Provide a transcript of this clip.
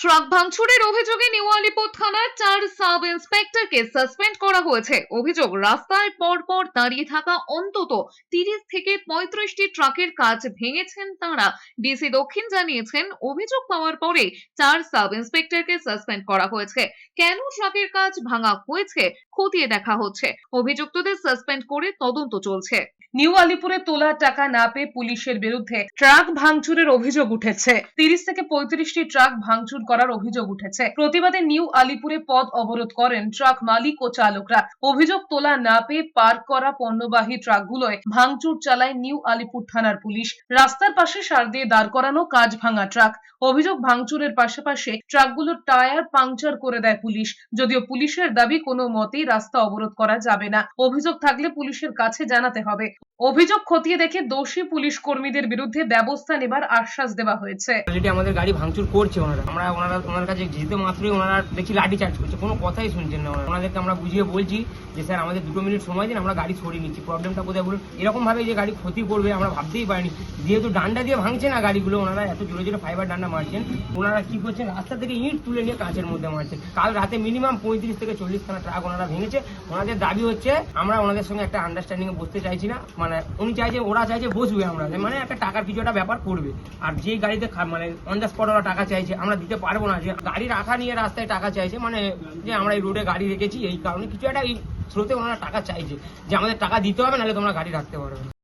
Truck ভাঙচুরের অভিযোগে new Alipur থানার চার সাব ইন্সপেক্টরকে সাসপেন্ড করা হয়েছে। অভিযোগ, রাস্তায় পরপর দাঁড়িয়ে থাকা অন্তত তিরিশ থেকে পঁয়ত্রিশটি ট্রাকের কাজ ভেঙেছেন তাঁরা। ডিসি দক্ষিণ জানিয়েছেন, অভিযোগ পাওয়ার পরে চার সাব ইন্সপেক্টরকে সাসপেন্ড করা হয়েছে। কেন ট্রাকের কাজ ভাঙা হয়েছে, খতিয়ে দেখা হচ্ছে। অভিযুক্তদের সাসপেন্ড করে তদন্ত চলছে। নিউ আলিপুরে তোলা টাকা না পেয়ে পুলিশের বিরুদ্ধে ট্রাক ভাঙচুরের অভিযোগ উঠেছে। তিরিশ থেকে পঁয়ত্রিশটি ট্রাক ভাঙচুর করার অভিযোগ উঠেছে। প্রতিবাদে নিউ আলিপুরে পথ অবরোধ করেন ট্রাক মালিক ও চালকরা। অভিযোগ তোলা না পেয়ে পার্ক করা পণ্যবাহী ট্রাকগুলোয় ভাঙচুর চালায় নিউ আলিপুর থানার পুলিশ। রাস্তার পাশে সার দিয়ে দাঁড় করানো কাজ ভাঙা ট্রাক। অভিযোগ ভাঙচুরের পাশাপাশি ট্রাকগুলোর টায়ার পাংচার করে দেয় পুলিশ। যদিও পুলিশের দাবি কোনো মতেই রাস্তা অবরোধ করা যাবে না। অভিযোগ থাকলে পুলিশের কাছে জানাতে হবে। অভিযোগ খতিয়ে দেখে দোষী পুলিশ কর্মীদের বিরুদ্ধে ব্যবস্থা নেবার আশ্বাস দেওয়া হয়েছে। অলরেডি আমাদের গাড়ি ভাঙচুর করছে ওনারা। আমরা ওনারা, ওনার কাছে যেতে মাত্রই ওনারা দেখছি লাঠি চার্জ করছে। কোনো কথাই শুনছেন না ওনাদেরকে আমরা বুঝিয়ে বলছি যে, স্যার, আমাদের দুটো মিনিট সময় দিন, আমরা গাড়ি সরিয়ে নিচ্ছি। প্রবলেমটা কোথায় বলুন? এরকম ভাবে যে গাড়ি ক্ষতি করবে, আমরা ভাবতেই পারিনি। যেহেতু ডান্ডা দিয়ে ভাঙছে না গাড়িগুলো, ওনারা এত জোরে জোরে ফাইবার ডান্ডা মারছেন। ওনারা কি করছেন? রাস্তা থেকে ইট তুলে নিয়ে কাঁচের মধ্যে মারছেন। কাল রাতে মিনিমাম পঁয়ত্রিশ থেকে চল্লিশ খানা ট্রাক ওনারা ভেঙেছে। ওনাদের দাবি হচ্ছে, আমরা ওনাদের সঙ্গে একটা আন্ডারস্ট্যান্ডিং এ বসতে চাইছি না। মানে উনি চাইছে ওরা চাইছে বসবে আমরা। মানে একটা টাকার কিছু একটা ব্যাপার করবে। আর যে গাড়িতে মানে অন দ্য স্পট ওরা টাকা চাইছে, আমরা দিতে পারব না। যে গাড়ি রাখা নিয়ে রাস্তায় টাকা চাইছে মানে যে আমরা এই রোডে গাড়ি রেখেছি, এই কারণে কিছু একটা এই স্রোতে ওনারা টাকা চাইছে। যে আমাদের টাকা দিতে হবে, নাহলে তোমরা গাড়ি রাখতে পারবে